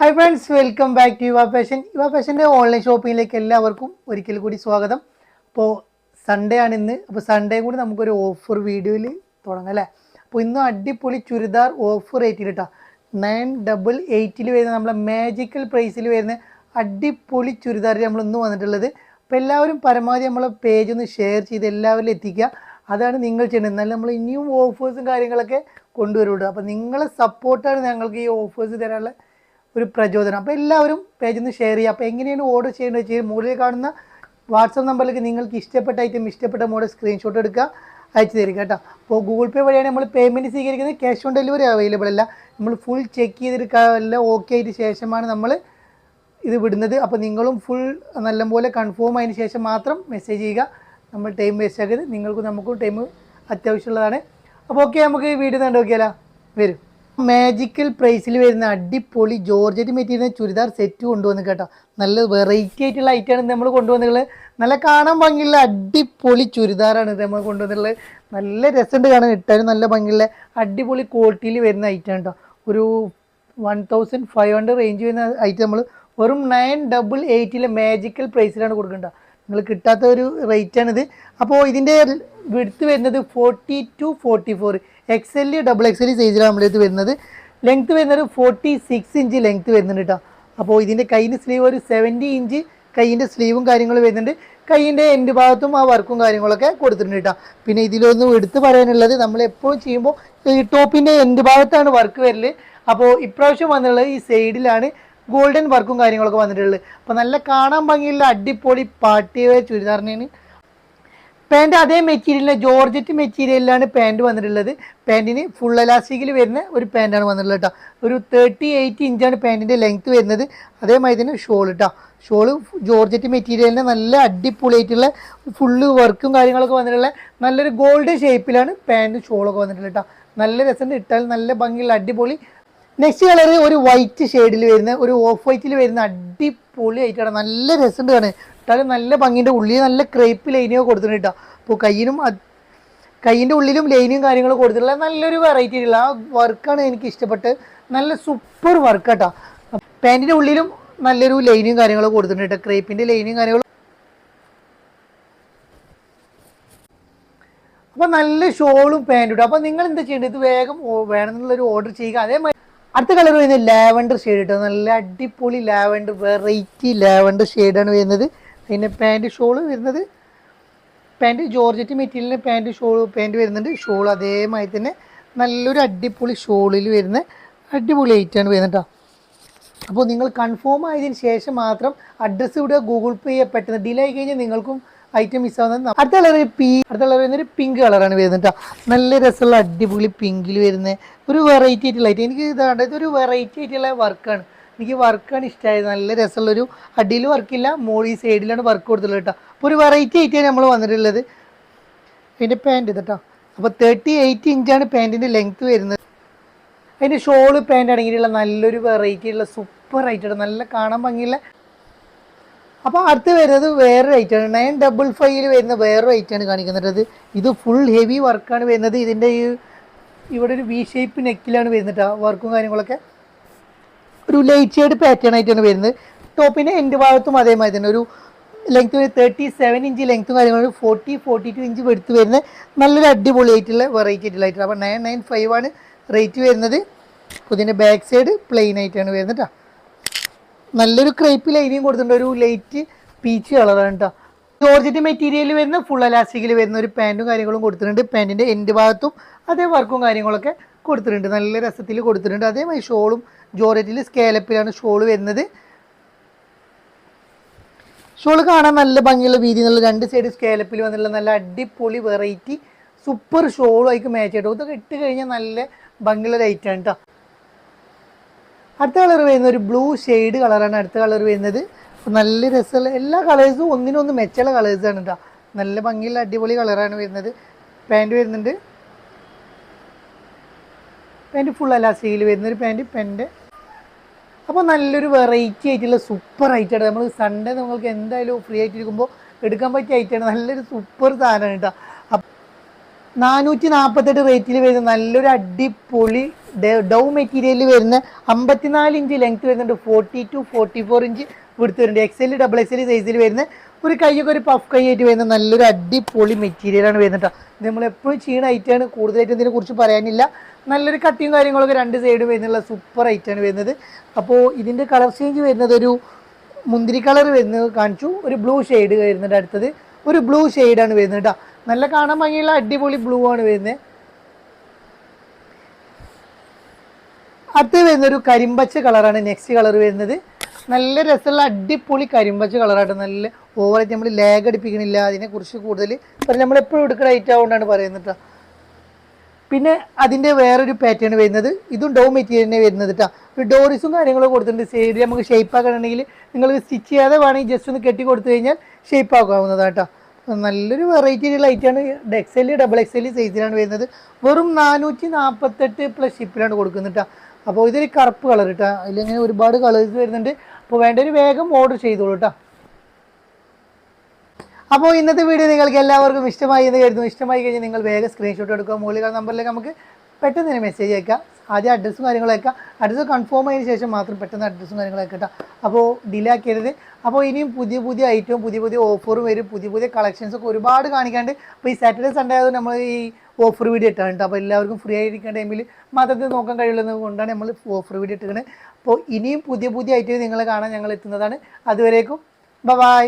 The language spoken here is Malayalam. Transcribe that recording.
Hi friends welcome back to Yuva fashion Yuva ഫാഷന്റെ online ഷോപ്പിങ്ങിലേക്ക് എല്ലാവർക്കും ഒരിക്കൽ കൂടി സ്വാഗതം. അപ്പോൾ സൺഡേ ആണ് ഇന്ന്. അപ്പോൾ സൺഡേ കൂടി നമുക്കൊരു ഓഫർ വീഡിയോയിൽ തുടങ്ങാം അല്ലേ? അപ്പോൾ ഇന്നും അടിപൊളി ചുരിദാർ ഓഫർ റേറ്റിൽ കേട്ടോ നയൻ ഡബിൾ എയ്റ്റിൽ വരുന്ന നമ്മളെ മാജിക്കൽ പ്രൈസിൽ വരുന്ന അടിപൊളി ചുരിദാർ നമ്മൾ ഇന്ന് വന്നിട്ടുള്ളത്. അപ്പോൾ എല്ലാവരും പരമാവധി നമ്മളെ പേജ് ഒന്ന് ഷെയർ ചെയ്ത് എല്ലാവരിലും എത്തിക്കുക. അതാണ് നിങ്ങൾ ചെയ്യുന്നത്. എന്നാലും നമ്മൾ ഇനിയും ഓഫേഴ്സും കാര്യങ്ങളൊക്കെ കൊണ്ടുവരുള്ളൂ. അപ്പോൾ നിങ്ങളെ സപ്പോർട്ടാണ് ഞങ്ങൾക്ക് ഈ ഓഫേഴ്സ് തരാനുള്ള ഒരു പ്രചോദനം. അപ്പോൾ എല്ലാവരും പേജിൽ നിന്ന് ഷെയർ ചെയ്യുക. അപ്പോൾ എങ്ങനെയാണ് ഓർഡർ ചെയ്യേണ്ടത് വെച്ചാൽ മുകളിൽ കാണുന്ന വാട്സപ്പ് നമ്പറിലേക്ക് നിങ്ങൾക്ക് ഇഷ്ടപ്പെട്ട ഐറ്റം ഇഷ്ടപ്പെട്ട മോഡൽ സ്ക്രീൻഷോട്ട് എടുക്കുക അയച്ചു തരിക കേട്ടോ. അപ്പോൾ ഗൂഗിൾ പേ വഴിയാണ് നമ്മൾ പേയ്മെന്റ് സ്വീകരിക്കുന്നത്. ക്യാഷ് ഓൺ ഡെലിവറി അവൈലബിൾ അല്ല. നമ്മൾ ഫുൾ ചെക്ക് ചെയ്തിട്ട് എല്ലാം ഓക്കെ ആയിട്ട് ശേഷമാണ് നമ്മൾ ഇത് വിടുന്നത്. അപ്പോൾ നിങ്ങളും ഫുൾ നല്ലപോലെ കൺഫേം ആയതിനു ശേഷം മാത്രം മെസ്സേജ് ചെയ്യുക. നമ്മൾ ടൈം വേസ്റ്റ് ആക്കരുത്. നിങ്ങൾക്കും നമുക്കും ടൈം അത്യാവശ്യമുള്ളതാണ്. അപ്പോൾ ഓക്കെ നമുക്ക് ഈ വീഡിയോ കണ്ടു നോക്കിയാലോ വരും. മാജിക്കൽ പ്രൈസിൽ വരുന്ന അടിപൊളി ജോർജറ്റ് മെറ്റീരിയൽ ചുരിദാർ സെറ്റ് കൊണ്ടുവന്ന് കേട്ടോ. നല്ല വെറൈറ്റി ആയിട്ടുള്ള ഐറ്റമാണ് നമ്മൾ കൊണ്ടുവന്നിട്ടുള്ളത്. നല്ല കാണാൻ ഭംഗിയുള്ള അടിപൊളി ചുരിദാറാണ് ഇത് നമ്മൾ കൊണ്ടുവന്നിട്ടുള്ളത്. നല്ല രസമുണ്ട് കാണാൻ ഇട്ടാലും നല്ല ഭംഗിയുള്ള അടിപൊളി ക്വാളിറ്റിയിൽ വരുന്ന ഐറ്റം കേട്ടോ. ഒരു one thousand five hundred range വരുന്ന ഐറ്റം നമ്മൾ വെറും നയൻ ഡബിൾ എയ്റ്റിലെ മാജിക്കൽ പ്രൈസിലാണ് കൊടുക്കേണ്ടത് നിങ്ങൾ കിട്ടാത്ത ഒരു റേറ്റാണിത് അപ്പോൾ ഇതിന്റെ വിടുത്ത് വരുന്നത് forty two forty four X L double X L സൈസിലാണ് നമ്മളിത് വരുന്നത്. ലെങ്ത്ത് വരുന്നത് ഫോർട്ടി സിക്സ് ഇഞ്ച് ലെങ്ത് വരുന്നുണ്ട് കേട്ടോ അപ്പോൾ ഇതിന്റെ കൈയിന്റെ സ്ലീവ് ഒരു സെവന്റി ഇഞ്ച് കൈയിന്റെ സ്ലീവും കാര്യങ്ങളും വരുന്നുണ്ട്. കൈയിന്റെ എന്റെ ഭാഗത്തും ആ വർക്കും കാര്യങ്ങളൊക്കെ കൊടുത്തിട്ടുണ്ട് കേട്ടോ പിന്നെ ഇതിലൊന്നും എടുത്തു പറയാനുള്ളത് നമ്മൾ എപ്പോഴും ചെയ്യുമ്പോൾ ഈ ടോപ്പിന്റെ എന്റെ ഭാഗത്താണ് വർക്ക് വരൽ. അപ്പോൾ ഇപ്രാവശ്യം വന്നിട്ടുള്ളത് ഈ സൈഡിലാണ് ഗോൾഡൻ വർക്കും കാര്യങ്ങളൊക്കെ വന്നിട്ടുള്ളത്. അപ്പോൾ നല്ല കാണാൻ ഭംഗിയുള്ള അടിപൊളി പാർട്ടി വെയർ ചുരിദാറിനാണ്. പാന്റ് അതേ മെറ്റീരിയലിന് ജോർജറ്റ് മെറ്റീരിയലിലാണ് പാന്റ് വന്നിട്ടുള്ളത്. പാന്റിന് ഫുൾ എലാസ്റ്റിക്കിൽ വരുന്ന ഒരു പാന്റാണ് വന്നിട്ടുള്ളത് കേട്ടോ ഒരു തേർട്ടി എയ്റ്റ് ഇഞ്ചാണ് പാന്റിന്റെ ലെങ്ത്ത് വരുന്നത്. അതേമാതിരി തന്നെ ഷോൾ കേട്ടോ ഷോൾ ജോർജറ്റ് മെറ്റീരിയലിന് നല്ല അടിപൊളിയായിട്ടുള്ള ഫുള്ള് വർക്കും കാര്യങ്ങളൊക്കെ വന്നിട്ടുള്ള നല്ലൊരു ഗോൾഡ് ഷേപ്പിലാണ് പാന്റ് ഷോളൊക്കെ വന്നിട്ടുള്ളത് കേട്ടോ നല്ല രസം ഇട്ടാൽ നല്ല ഭംഗിയുള്ള അടിപൊളി. നെക്സ്റ്റ് കളർ ഒരു വൈറ്റ് ഷെയ്ഡിൽ വരുന്ന ഒരു ഓഫ് വൈറ്റിൽ വരുന്ന അടിപൊളി ആയിട്ടാണ് നല്ല രസമുണ്ട് കാണാൻ. ഇട്ടാലും നല്ല ഭംഗിന്റെ ഉള്ളിൽ നല്ല ക്രേപ്പ് ലൈനൊക്കെ കൊടുത്തിട്ടുണ്ട് കേട്ടോ. അപ്പോൾ കയ്യിനും കയ്യിന്റെ ഉള്ളിലും ലൈനും കാര്യങ്ങളും കൊടുത്തിട്ടുള്ള നല്ലൊരു വെറൈറ്റി ഉള്ള ആ വർക്കാണ് എനിക്ക് ഇഷ്ടപ്പെട്ട് നല്ല സൂപ്പർ വർക്ക് കേട്ടോ പാന്റിന്റെ ഉള്ളിലും നല്ലൊരു ലൈനും കാര്യങ്ങളും കൊടുത്തിട്ടുണ്ട് കേട്ടോ. ക്രേപ്പിന്റെ ലൈനും കാര്യങ്ങളും. അപ്പോൾ നല്ല ഷോളും പാന്റും ഇട്ടു അപ്പോൾ നിങ്ങൾ എന്താ ചെയ്യേണ്ടത്? ഇത് വേഗം വേണമെന്നുള്ളൊരു ഓർഡർ ചെയ്യുക. അതേമാതിരി അടുത്ത കളർ വരുന്നത് ലാവൻഡർ ഷെയ്ഡ് കേട്ടോ നല്ല അടിപൊളി ലാവൻഡർ വെറൈറ്റി ലാവൻഡർ ഷെയ്ഡാണ് വരുന്നത്. പിന്നെ പാന്റ് ഷോൾ വരുന്നത് പാന്റ് ജോർജറ്റ് മെറ്റീരിയലിന് പാന്റ് ഷോൾ പാന്റ് വരുന്നുണ്ട്. ഷോൾ അതേമാതിരി തന്നെ നല്ലൊരു അടിപൊളി ഷോളിൽ വരുന്ന അടിപൊളി ഐറ്റാണ് വരുന്നത് കേട്ടോ അപ്പോൾ നിങ്ങൾ കൺഫേം ആയതിന് ശേഷം മാത്രം അഡ്രസ്സ് വിടുക ഗൂഗിൾ പേ പെട്ടെന്ന് ഡിലേ ആയി കഴിഞ്ഞാൽ നിങ്ങൾക്കും ഐറ്റം മിസ്സാവുന്നത് അടുത്ത കളർ പി അടുത്ത കളർ വരുന്നൊരു പിങ്ക് കളറാണ് വരുന്നത് കേട്ടോ നല്ല രസമുള്ള അടിപൊളി പിങ്കിൽ വരുന്ന ഒരു വെറൈറ്റി ആയിട്ടുള്ള ഐറ്റം എനിക്ക് ഇതാണ് ഇതൊരു വെറൈറ്റി ആയിട്ടുള്ള വർക്കാണ് എനിക്ക് വർക്കാണ് ഇഷ്ടമായത് നല്ല രസമുള്ളൊരു അടിയിൽ വർക്കില്ല മോളി സൈഡിലാണ് വർക്ക് കൊടുത്തുള്ളത് കേട്ടോ അപ്പോൾ ഒരു വെറൈറ്റി ആയിട്ടാണ് നമ്മൾ വന്നിട്ടുള്ളത്. അതിന്റെ പാന്റ് കേട്ടോ അപ്പോൾ തേർട്ടി എയ്റ്റ് ഇഞ്ചാണ് പാന്റിന്റെ ലെങ്ത്ത് വരുന്നത്. അതിന്റെ ഷോൾ പാന്റ് അടങ്ങിയിട്ടുള്ള നല്ലൊരു വെറൈറ്റി ഉള്ള സൂപ്പർ ഐറ്റം നല്ല കാണാൻ ഭംഗിയുള്ള. അപ്പോൾ അടുത്ത് വരുന്നത് വേറൊരു ഐറ്റമാണ് നയൻ ഡബിൾ ഫൈവിൽ വരുന്ന വേറൊരു ഐറ്റമാണ് കാണിക്കുന്നത് ഇത് ഫുൾ ഹെവി വർക്കാണ് വരുന്നത്. ഇതിന്റെ ഈ ഇവിടെ ഒരു വി ഷേപ്പ് നെക്കിലാണ് വരുന്നത് വർക്കും കാര്യങ്ങളൊക്കെ. ഒരു ലൈറ്റ് ഷെയ്ഡ് പാറ്റേൺ ആയിട്ടാണ് വരുന്നത്. ടോപ്പിന്റെ എൻഡ് ഭാഗത്തും അതേമാതിരി തന്നെ ഒരു ലെങ്ത് ഒരു തേർട്ടി സെവൻ ഇഞ്ച് ലെങ്ത്തും കാര്യങ്ങളും ഫോർട്ടി ഫോർട്ടി ടു ഇഞ്ച് എടുത്ത് വരുന്നത് നല്ലൊരു അടിപൊളി ആയിട്ടുള്ള വെറൈറ്റി ആയിട്ടുള്ള അപ്പോൾ നയൻ നയൻ ഫൈവ് ആണ് റേറ്റ് വരുന്നത്. ഇതിന്റെ ബാക്ക് സൈഡ് പ്ലെയിൻ ആയിട്ടാണ് വരുന്നത് കേട്ടോ നല്ലൊരു ക്രേപ്പ് ലൈനിയും കൊടുത്തിട്ടുണ്ട്. ഒരു ലൈറ്റ് പീച്ച് കളറാണ് കേട്ടോ ജോർജറ്റ് മെറ്റീരിയൽ വരുന്ന ഫുൾ അലാസ്റ്റിക്കിൽ വരുന്ന ഒരു പാന്റും കാര്യങ്ങളും കൊടുത്തിട്ടുണ്ട്. പാന്റിന്റെ എൻഡ് ഭാഗത്തും അതേ വർക്കും കാര്യങ്ങളൊക്കെ കൊടുത്തിട്ടുണ്ട്. നല്ല രസത്തിൽ കൊടുത്തിട്ടുണ്ട്. അതേമാതിരി ഷോളും ജോർജറ്റിൽ സ്കേലപ്പിലാണ് ഷോൾ വരുന്നത്. ഷോൾ കാണാൻ നല്ല ഭംഗിയുള്ള വീതി എന്നുള്ള രണ്ട് സൈഡ് സ്കേലപ്പിൽ വന്നിട്ടുള്ള നല്ല അടിപൊളി വെറൈറ്റി സൂപ്പർ ഷോളും ആയിട്ട് മാച്ച് ആയിട്ട് ഇതൊക്കെ ഇട്ട് കഴിഞ്ഞാൽ നല്ല ഭംഗിയുള്ള ലൈറ്റാണ് കേട്ടോ അടുത്ത കളർ വരുന്നത് ഒരു ബ്ലൂ ഷെയ്ഡ് കളറാണ് അടുത്ത കളർ വരുന്നത്. നല്ല രസമുള്ള എല്ലാ കളേഴ്സും ഒന്നിനൊന്ന് മെച്ചമുള്ള കളേഴ്സാണ് കേട്ടോ നല്ല ഭംഗിയുള്ള അടിപൊളി കളറാണ് വരുന്നത്. പാന്റ് വരുന്നുണ്ട്. പാന്റ് ഫുൾ അല്ല സീൽ വരുന്നൊരു പാന്റ് പെന്റെ അപ്പോൾ നല്ലൊരു വെറൈറ്റി ആയിട്ടുള്ള സൂപ്പർ ഐറ്റമാണ് നമ്മൾ സൺഡേ നിങ്ങൾക്ക് എന്തായാലും ഫ്രീ ആയിട്ട് ആയിട്ടിരിക്കുമ്പോൾ എടുക്കാൻ പറ്റിയ ഐറ്റാണ് നല്ലൊരു സൂപ്പർ സാധനമാണ് കേട്ടോ. നാനൂറ്റി നാൽപ്പത്തെട്ട് റേറ്റിൽ വരുന്ന നല്ലൊരു അടിപൊളി ഡ- ഡൗ മെറ്റീരിയലിൽ വരുന്ന അമ്പത്തിനാല് ഇഞ്ച് ലെങ്ത് വരുന്നുണ്ട്. Forty two forty four inch വിടുത്ത് വരുന്നുണ്ട്. X L double X L സൈസിൽ വരുന്ന ഒരു കൈയൊക്കെ ഒരു പഫ് കൈ ആയിട്ട് വരുന്ന നല്ലൊരു അടിപൊളി മെറ്റീരിയലാണ് വരുന്നത് നമ്മൾ എപ്പോഴും ചെയ്യുന്ന ഐറ്റാണ് കൂടുതലായിട്ട് ഇതിനെ കുറിച്ച് പറയാനില്ല. നല്ലൊരു കട്ടിയും കാര്യങ്ങളൊക്കെ രണ്ട് സൈഡും വരുന്നുള്ള സൂപ്പർ ഐറ്റാണ് വരുന്നത്. അപ്പോൾ ഇതിന്റെ കളർ ചേഞ്ച് വരുന്നത് ഒരു മുന്തിരി കളർ വരുന്നത് കാണിച്ചു. ഒരു ബ്ലൂ ഷെയ്ഡ് വരുന്നുണ്ട് അടുത്തത്. ഒരു ബ്ലൂ ഷെയ്ഡാണ് വരുന്നത് കേട്ടോ നല്ല കാണാൻ ഭംഗിയുള്ള അടിപൊളി ബ്ലൂ ആണ് വരുന്നത്. അടുത്ത് വരുന്നൊരു കരിമ്പച്ച കളറാണ് നെക്സ്റ്റ് കളർ വരുന്നത്. നല്ല രസമുള്ള അടിപൊളി കരിമ്പച്ച കളറായിട്ട് നല്ല ഓവറായിട്ട് നമ്മൾ ലാഗ് അടിപ്പിക്കണില്ല. അതിനെക്കുറിച്ച് കൂടുതൽ പറഞ്ഞാൽ നമ്മൾ എപ്പോഴും എടുക്കുന്ന ഐറ്റം ആവുകൊണ്ടാണ് പറയുന്നത് പിന്നെ അതിന്റെ വേറൊരു പാറ്റേൺ വരുന്നത് ഇതും ഡോ മെറ്റീരിയലിനെ വരുന്നത് കേട്ടോ ഒരു ഡോറിസും കാര്യങ്ങളും കൊടുത്തിട്ടുണ്ട്. സൈഡിൽ നമുക്ക് ഷേപ്പ് ആക്കണമെങ്കിൽ നിങ്ങൾ സ്റ്റിച്ച് ചെയ്യാതെ വേണമെങ്കിൽ ജസ്റ്റ് ഒന്ന് കെട്ടി കൊടുത്തു കഴിഞ്ഞാൽ ഷേപ്പ് ആക്കാവുന്നതാണ് കേട്ടോ നല്ലൊരു വെറൈറ്റി ലൈറ്റാണ് X L double X L സൈസിലാണ് വരുന്നത്. വെറും നാനൂറ്റി നാൽപ്പത്തെട്ട് പ്ലസ് ഷിപ്പിലാണ് കൊടുക്കുന്നത് കേട്ടോ അപ്പോൾ ഇതൊരു കറുപ്പ് കളർ കേട്ടോ അതിലിങ്ങനെ ഒരുപാട് കളേഴ്സ് വരുന്നുണ്ട്. അപ്പോൾ വേണ്ട ഒരു വേഗം ഓർഡർ ചെയ്തോളൂ കേട്ടോ അപ്പോൾ ഇന്നത്തെ വീഡിയോ നിങ്ങൾക്ക് എല്ലാവർക്കും ഇഷ്ടമായി എന്ന് കരുതുന്നു. ഇഷ്ടമായി കഴിഞ്ഞാൽ നിങ്ങൾ വേഗം സ്ക്രീൻഷോട്ട് എടുക്കുക. മുകളിൽ നമ്പറിലേക്ക് നമുക്ക് പെട്ടെന്ന് തന്നെ മെസ്സേജ് അയക്കാം ആദ്യം അഡ്രസ്സും കാര്യങ്ങളും അയക്കാം അഡ്രസ്സ് കൺഫേം ആയതിനു ശേഷം മാത്രം പെട്ടെന്ന് അഡ്രസ്സും കാര്യങ്ങളും അയക്കട്ടെ അപ്പോൾ ഡിലേ ആക്കരുത്. അപ്പോൾ ഇനിയും പുതിയ പുതിയ ഐറ്റവും പുതിയ പുതിയ ഓഫറും വരും. പുതിയ പുതിയ കളക്ഷൻസ് ഒക്കെ ഒരുപാട് കാണിക്കാണ്ട്. അപ്പോൾ ഈ സാറ്റർഡേ സൺഡേ ആയതുകൊണ്ട് നമ്മൾ ഈ ഓഫർ വീഡിയോ ഇട്ടാണ് അപ്പോൾ എല്ലാവർക്കും ഫ്രീ ആയിരിക്കുന്ന ടൈമിൽ മാത്രത്തിൽ നോക്കാൻ കഴിയുള്ളത് കൊണ്ടാണ് നമ്മൾ ഓഫർ വീഡിയോ ഇട്ടുകൊണ്ട് അപ്പോൾ ഇനിയും പുതിയ പുതിയ ഐറ്റം നിങ്ങളെ കാണാൻ ഞങ്ങൾ എത്തുന്നതാണ്. അതുവരേക്കും. ബൈ